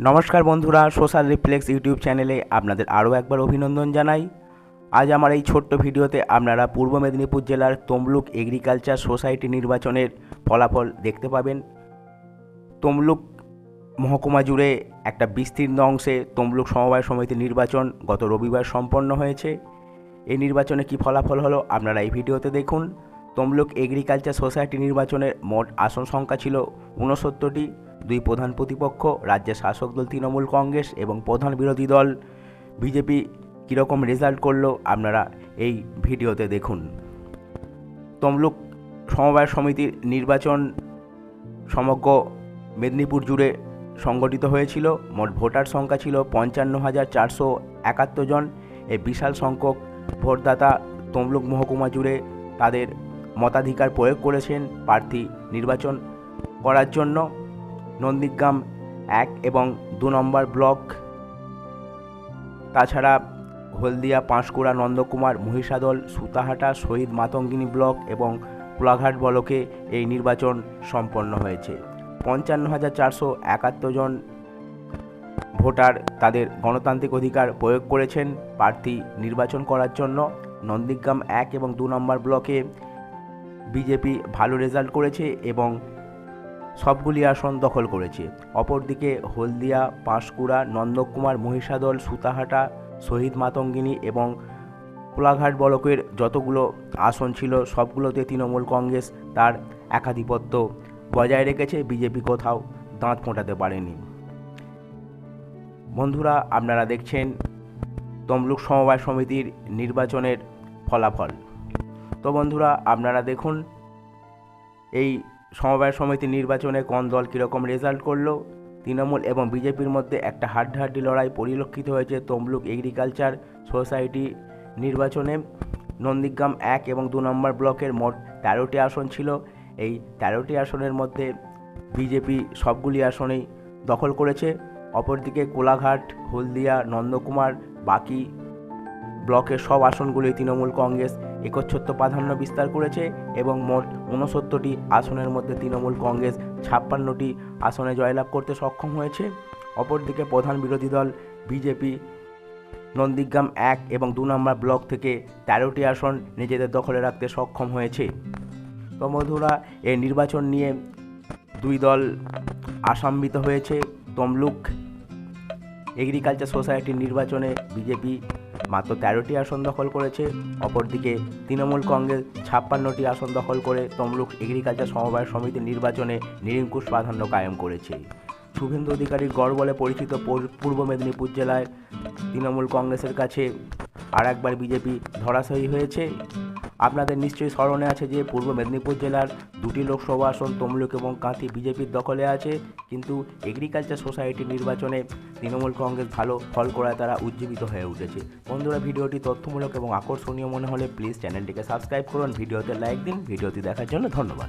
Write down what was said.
নমস্কার বন্ধুরা, social reflex YouTube চ্যানেলে আপনাদের আরও একবার অভিনন্দন জানাই। আজ আমার এই ছোট্ট ভিডিওতে আপনারা পূর্ব মেদিনীপুর জেলার তমলুক এগ্রিকালচার সোসাইটি নির্বাচনের ফলাফল দেখতে পাবেন। তমলুক মহকুমা জুড়ে একটা বিস্তীর্ণ অংশে তমলুক সমবায় সমিতি নির্বাচন গত রবিবার সম্পন্ন হয়েছে। এই নির্বাচনে কি ফলাফল হলো আপনারা এই ভিডিওতে দেখুন। তমলুক এগ্রিকালচার সোসাইটি নির্বাচনের মোট আসন সংখ্যা ছিল ঊনসত্তরটি। দুই প্রধান প্রতিপক্ষ, রাজ্যের শাসক দল তৃণমূল কংগ্রেস এবং প্রধান বিরোধী দল। বিজেপি কীরকম রেজাল্ট করল আপনারা এই ভিডিওতে দেখুন। তমলুক সমবায় সমিতির নির্বাচন সমগ্র মেদিনীপুর জুড়ে সংগঠিত হয়েছিল। মোট ভোটার সংখ্যা ছিল পঞ্চান্ন হাজার চারশো একাত্তর জন। এই বিশাল সংখ্যক ভোটদাতা তমলুক মহকুমা জুড়ে তাদের মতাধিকার প্রয়োগ করেছেন প্রার্থী নির্বাচন করার জন্য। নন্দীগ্রাম এক এবং দু নম্বর ব্লক। তাছাড়া হলদিয়া, পাঁশকুড়া, নন্দকুমার, মহিষাদল, সুতাহাটা, শহীদ মাতঙ্গিনী ব্লক এবং কোলাঘাট ব্লকে এই নির্বাচন সম্পন্ন হয়েছে। পঞ্চান্ন হাজার চারশো একাত্তর জন ভোটার তাদের গণতান্ত্রিক অধিকার প্রয়োগ করেছেন। প্রার্থী নির্বাচন করার জন্য নন্দীগ্রাম এক এবং দু নম্বর ব্লকে বিজেপি ভালো রেজাল্ট করেছে এবং সবগুলি আসন দখল করেছে। অপরদিকে হলদিয়া, পাঁশকুড়া, নন্দকুমার, মহিষাদল, সুতাহাটা, শহীদ মাতঙ্গিনী এবং কোলাঘাট ব্লকের যতগুলো আসন ছিল, সবগুলোতে তৃণমূল কংগ্রেস তার একাধিপত্য বজায় রেখেছে। বিজেপি কোথাও দাঁত ফোঁটাতে পারেনি। বন্ধুরা, আপনারা দেখছেন তমলুক সমবায় সমিতির নির্বাচনের ফলাফল। তো বন্ধুরা, আপনারা দেখুন, এই সমবায় সমিতি নির্বাচনে কোন দল কীরকম রেজাল্ট করল? তৃণমূল এবং বিজেপির মধ্যে একটা হাড্ডাহাড্ডি লড়াই পরিলক্ষিত হয়েছে তমলুক এগ্রিকালচার সোসাইটি নির্বাচনে। নন্দীগ্রাম এক এবং দু নম্বর ব্লকের মোট তেরোটি আসন ছিল। এই তেরোটি আসনের মধ্যে বিজেপি সবগুলি আসনেই দখল করেছে। অপরদিকে কোলাঘাট, হলদিয়া, নন্দকুমার, বাকি ব্লকের সব আসনগুলি তৃণমূল কংগ্রেস একচ্ছত্র প্রাধান্য বিস্তার করেছে এবং মোট ঊনসত্তরটি আসনের মধ্যে তৃণমূল কংগ্রেস ছাপ্পান্নটি আসনে জয়লাভ করতে সক্ষম হয়েছে। অপরদিকে প্রধান বিরোধী দল বিজেপি, নন্দীগ্রাম এক এবং দু নম্বর ব্লক থেকে তেরোটি আসন নিজেদের দখলে রাখতে সক্ষম হয়েছে। তো বন্ধুরা, এই নির্বাচন নিয়ে দুই দল আসাম্বিত হয়েছে। তমলুক এগ্রিকালচার সোসাইটির নির্বাচনে বিজেপি মাত্র তেরোটি আসন দখল করেছে। অপরদিকে তৃণমূল কংগ্রেস ছাপ্পান্নটি আসন দখল করে তমলুক এগ্রিকালচার সমবায় সমিতির নির্বাচনে নিরঙ্কুশ প্রাধান্য কায়েম করেছে। শুভেন্দু অধিকারীর গড় বলে পরিচিত পূর্ব মেদিনীপুর জেলায় তৃণমূল কংগ্রেসের কাছে আর একবার বিজেপি ধরাশয়ী হয়েছে। আপনাদের নিশ্চয়ই স্মরণে আছে যে পূর্ব মেদিনীপুর জেলার দুটি লোকসভা আসন তমলুক এবং কাঁথি বিজেপির দখলে আছে। কিন্তু এগ্রিকালচার সোসাইটি নির্বাচনে তৃণমূল কংগ্রেস ভালো ফল করায় তারা উজ্জীবিত হয়ে উঠেছে। বন্ধুরা, ভিডিওটি তথ্যমূলক এবং আকর্ষণীয় মনে হলে প্লিজ চ্যানেলটিকে সাবস্ক্রাইব করুন। ভিডিওতে লাইক দিন, ভিডিওটি দেখার জন্য ধন্যবাদ।